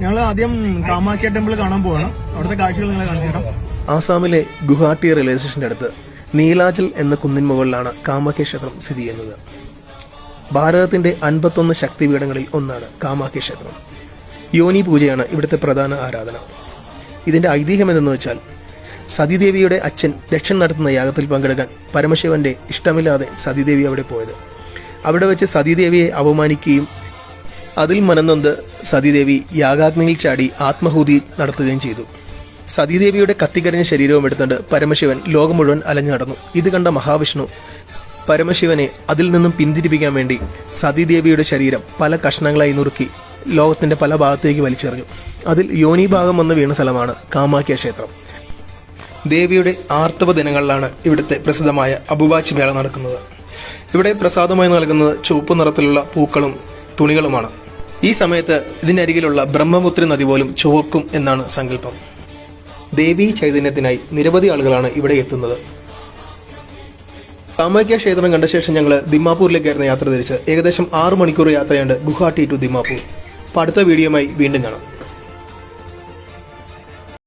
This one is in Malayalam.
ഞങ്ങൾ ആദ്യം കാമാക്യ ടെമ്പിൾ കാണാൻ പോവാണ്. അവിടുത്തെ കാഴ്ചകൾ നിങ്ങളെ കാണിച്ചു തരാം. ആസാമിലെ ഗുഹാട്ടി റെയിൽവേ സ്റ്റേഷന്റെ അടുത്ത് നീലാചൽ എന്ന കുന്നിൻ മുകളിലാണ് കാമാക്യ ക്ഷേത്രം സ്ഥിതി ചെയ്യുന്നത്. ഭാരതത്തിന്റെ അൻപത്തൊന്ന് ശക്തിപീഠങ്ങളിൽ ഒന്നാണ് കാമാക്യ ക്ഷേത്രം. യോനി പൂജയാണ് ഇവിടുത്തെ പ്രധാന ആരാധന. ഇതിന്റെ ഐതിഹ്യം എന്തെന്ന് വെച്ചാൽ സതിദേവിയുടെ അച്ഛൻ ദക്ഷൻ നടത്തുന്ന യാഗത്തിൽ പങ്കെടുക്കാൻ പരമശിവന്റെ ഇഷ്ടമില്ലാതെ സതിദേവി അവിടെ പോയത്. അവിടെ വെച്ച് സതിദേവിയെ അപമാനിക്കുകയും അതിൽ മനന്നൊന്ത് സതീദേവി യാഗാഗ്നിയിൽ ചാടി ആത്മഹൂതി നടത്തുകയും ചെയ്തു. സതീദേവിയുടെ കത്തിക്കരഞ്ഞ ശരീരവും എടുത്തുകൊണ്ട് പരമശിവൻ ലോകം മുഴുവൻ അലഞ്ഞു നടന്നു. ഇത് കണ്ട മഹാവിഷ്ണു പരമശിവനെ അതിൽ നിന്നും പിന്തിരിപ്പിക്കാൻ വേണ്ടി സതീദേവിയുടെ ശരീരം പല കഷ്ണങ്ങളായി നുറുക്കി ലോകത്തിന്റെ പല ഭാഗത്തേക്ക് വലിച്ചെറിഞ്ഞു. അതിൽ യോനി ഭാഗം വന്ന് വീണ സ്ഥലമാണ് കാമാക്യ ക്ഷേത്രം. ദേവിയുടെ ആർത്തവ ദിനങ്ങളിലാണ് ഇവിടുത്തെ പ്രസിദ്ധമായ അബുബാച്ച് മേള നടക്കുന്നത്. ഇവിടെ പ്രസാദമായി നൽകുന്നത് ചുവപ്പ് നിറത്തിലുള്ള പൂക്കളും തുണികളുമാണ്. ഈ സമയത്ത് ഇതിനരികിലുള്ള ബ്രഹ്മപുത്ര നദി പോലും ചുവക്കും എന്നാണ് സങ്കല്പം. ദേവീ ചൈതന്യത്തിനായി നിരവധി ആളുകളാണ് ഇവിടെ എത്തുന്നത്. കാമാക്യ ക്ഷേത്രം കണ്ട ശേഷം ഞങ്ങൾ ദിമാപൂരിലേക്കായിരുന്നു യാത്ര തിരിച്ച്. ഏകദേശം ആറ് മണിക്കൂർ യാത്രയുണ്ട് ഗുഹാട്ടി ടു ദിമാപൂർ അടുത്ത വീഡിയോയുമായി വീണ്ടും കാണാം.